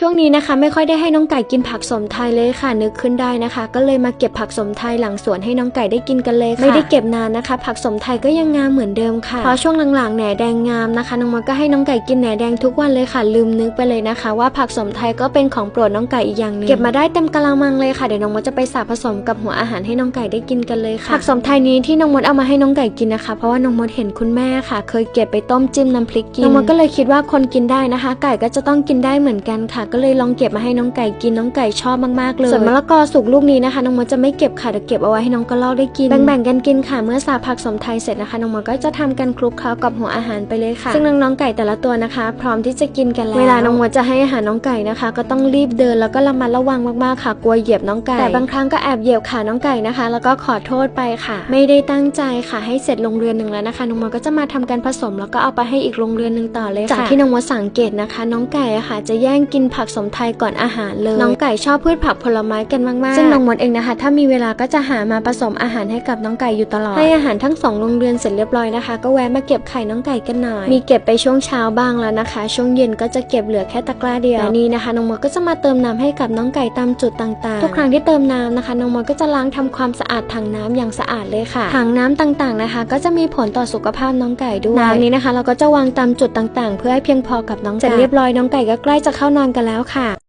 ช่วงนี้นะคะไม่ค่อยได้ให้น้องไก่กินผักสมไทยเลยค่ะ นึกขึ้นได้นะคะ ก็เลยมาเก็บผักสมไทยหลังสวนให้น้องไก่ได้กินกันเลยค่ะไม่ได้เก็บนานนะคะ ผักสมไทยก็ยังงามเหมือนเดิมค่ะเพราะช่วงหลังๆแหนแดงงามนะคะน้องมดก็ให้น้องไก่กินแหนแดงทุกวันเลยค่ะ ลืมนึกไปเลยนะคะ ว่าผักสมไทยก็เป็นของโปรดน้องไก่อีกอย่างหนึงเก็บมาได้เต็มกะละมังเลยค่ะเดี๋ยวน้องมดจะไปสาผสมกับหัวอาหารให้น้องไก่ได้กินกันเลยค่ะผักสมไทยนี้ที่น้องมดเอามาให้น้องไก่กินนะคะ เพราะว่าน้องมดเห็นคุณแม่ค่ะ เคยเก็บไปต้มจิ้มน้ำพริกกินน้องมดก็เลยคิดว่าคนกินได้นะคะ ไก่ก็จะต้องกินได้เหมือนกันค่ะก็เลยลองเก็บมาให้น้องไก่กินน้องไก่ชอบมากๆเลยส่วนมะละกอสุกลูกนี้นะคะน้องมดจะไม่เก็บค่ะเดี๋ยวเก็บเอาไว้ให้น้องกระรอกได้กินแบ่งๆกันกินค่ะเมื่อสาผักสมไทยเสร็จนะคะน้องมดก็จะทำกันคลุกเคล้ากับหัวอาหารไปเลยค่ะ ซึ่งน้องๆไก่แต่ละตัวนะคะ พร้อมที่จะกินกันแล้วเวลาน้องมดจะให้อาหารน้องไก่นะคะ ก็ต้องรีบเดินแล้วก็ระมัดระวังมากๆค่ะ กลัวเหยียบน้องไก่แต่บางครั้งก็แอบเหยียบขาน้องไก่นะคะ แล้วก็ขอโทษไปค่ะ ไม่ได้ตั้งใจค่ะให้เสร็จโรงเรือนหนึ่งแล้วนะคะน้องมดก็จะมาทำการผสมแล้วก็เอาไปให้อีกโรงเรือนหนึ่งต่อเลยค่ะจากที่น้องมดสังเกตนะคะ น้องไก่อะค่ะจะแย่งกินผักสมไทยก่อนอาหารเลย น้องไก่ชอบพืชผักผลไม้กันมากๆ ซึ่งน้องมดเองนะคะ ถ้ามีเวลาก็จะหามาผสมอาหารให้กับน้องไก่อยู่ตลอด ให้อาหารทั้งสองโรงเรือนเสร็จเรียบร้อยนะคะ ก็แวะมาเก็บไข่น้องไก่กันหน่อย มีเก็บไปช่วงเช้าบ้างแล้วนะคะ ช่วงเย็นก็จะเก็บเหลือแค่ตะกร้าเดียวและนี่นะคะ น้องมดก็จะมาเติมน้ำให้กับน้องไก่ตามจุดต่างๆ ทุกครั้งที่เติมน้ำนะคะ น้องมดก็จะล้างทำความสะอาดถังน้ำอย่างสะอาดเลยค่ะ ถังน้ำต่างๆนะคะ ก็จะมีผลต่อสุขภาพน้องไก่ด้วยน้ำนี้นะคะ เราก็จะวางตามจุดต่างๆ เพื่อให้เพียงพอกับน้องไก่เสร็จเรียบร้อยน้องไก่ก็ใกล้จะเข้านอนกันแล้วค่ะ